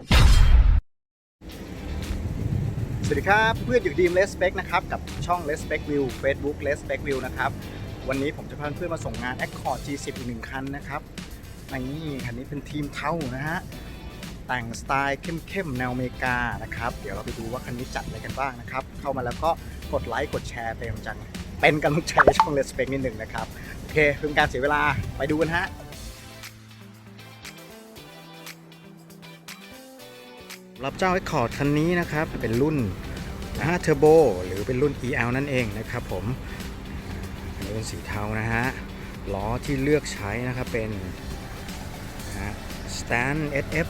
สวัสดีครับ เพื่อนอยู่ทีม l e s p e c นะครับกับช่อง l e s p e c View Facebook l e s p e c View นะครับวันนี้ผมจะพาเพื่อนมาส่งงาน Accord G10 อีกหนึ่งคันนะครับในี่คันนี้เป็นทีมเท่านะฮะแต่งสไตล์เข้มๆแนวอเมริกานะครับเดี๋ยวเราไปดูว่าคันนี้จัดอะไรกันบ้างนะครับเข้ามาแล้วก็กดไลค์กดแชร์เป็นกำลังเป็นกำลังใจให้ช่อง l e s p e c นิดหนึ่งนะครับโอเคเพื่อการเสียเวลาไปดูกันฮะ รับเจ้า Accord คันนี้นะครับ เป็นรุ่น5 Turbo หรือเป็นรุ่น EL นั่นเองนะครับผมอันนี้เป็นสีเทานะฮะ ล้อที่เลือกใช้นะครับเป็นนะ Stan SF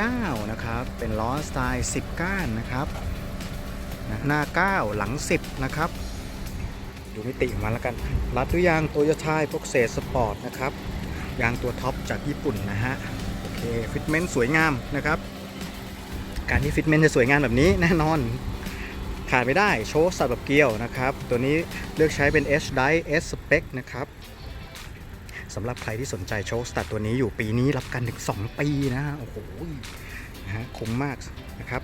09นะครับ เป็นล้อสไตล์10 ก้านนะครับนะหน้า 9 หลัง 10 นะครับ ดูมิติออกมาแล้วกัน รัดด้วยยางโตโยต้าพวกเศษสปอร์ตนะครับ ยางตัวท็อปจากญี่ปุ่นนะฮะ โอเค ฟิตเมนต์สวยงามนะครับ การที่ฟิตเมนจะสวยงามแบบนี้แน่นอน ขาดไม่ได้โชว์สับแบบเกลียวนะครับ ตัวนี้เลือกใช้เป็น H d i S Spec นะครับสำหรับใครที่สนใจโชว์สตัดตัวนี้อยู่ปีนี้รับกันถึง 2 ปีนะฮะโอ้โหนะฮะคุ้มมากนะครับ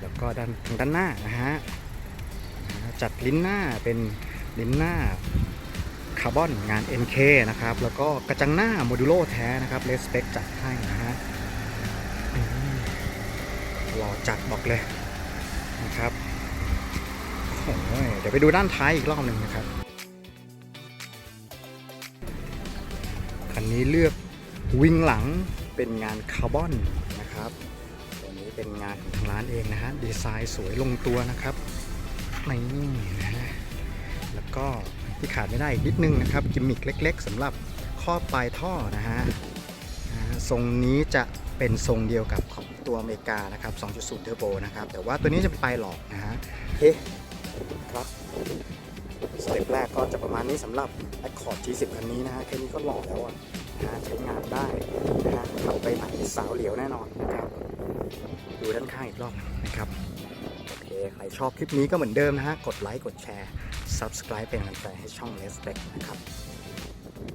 แล้วก็ด้านทางด้านหน้านะฮะนะฮะจัดลิ้นหน้าเป็นลิ้นหน้าคาร์บอนงาน NK นะครับ แล้วก็กระจังหน้าโมดูโลแท้นะครับเลสเปคจัดให้นะฮะ หล่อจัดบอกเลยนะครับโอ้ยเดี๋ยวไปดูด้านท้ายอีกรอบหนึ่งนะครับ คันนี้เลือกวิ่งหลังเป็นงานคาร์บอนนะครับตัวนี้เป็นงานของทางร้านเองนะฮะ ดีไซน์สวยลงตัวนะครับนี่นะฮะ แล้วก็ที่ขาดไม่ได้อีกนิดนึงนะครับ กิมมิคเล็ก ๆสำหรับครอปลายท่อนะฮะทรงนี้จะเป็นทรงเดียวกับของ ตัวอเมริกานะครับ 2.0 Turbo นะครับ แต่ว่าตัวนี้จะเป็นปลายหลอกนะฮะโอเคครับสเต็ปแรกก็จะประมาณนี้สำหรับ Accord G10 คันนี้นะฮะแค่นี้ก็หล่อแล้วอะนะใช้งานได้นะฮะขับไปไหนสาวเหลียวแน่นอนนะครับดูด้านข้างอีกรอบนะครับโอเคใครชอบคลิปนี้ก็เหมือนเดิมนะฮะกดไลค์กดแชร์ Subscribe เป็นกำลังใจให้ช่อง l e s p e c นะครับ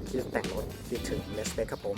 ที่แต่งรถที่ถึง l e s p e c ครับผม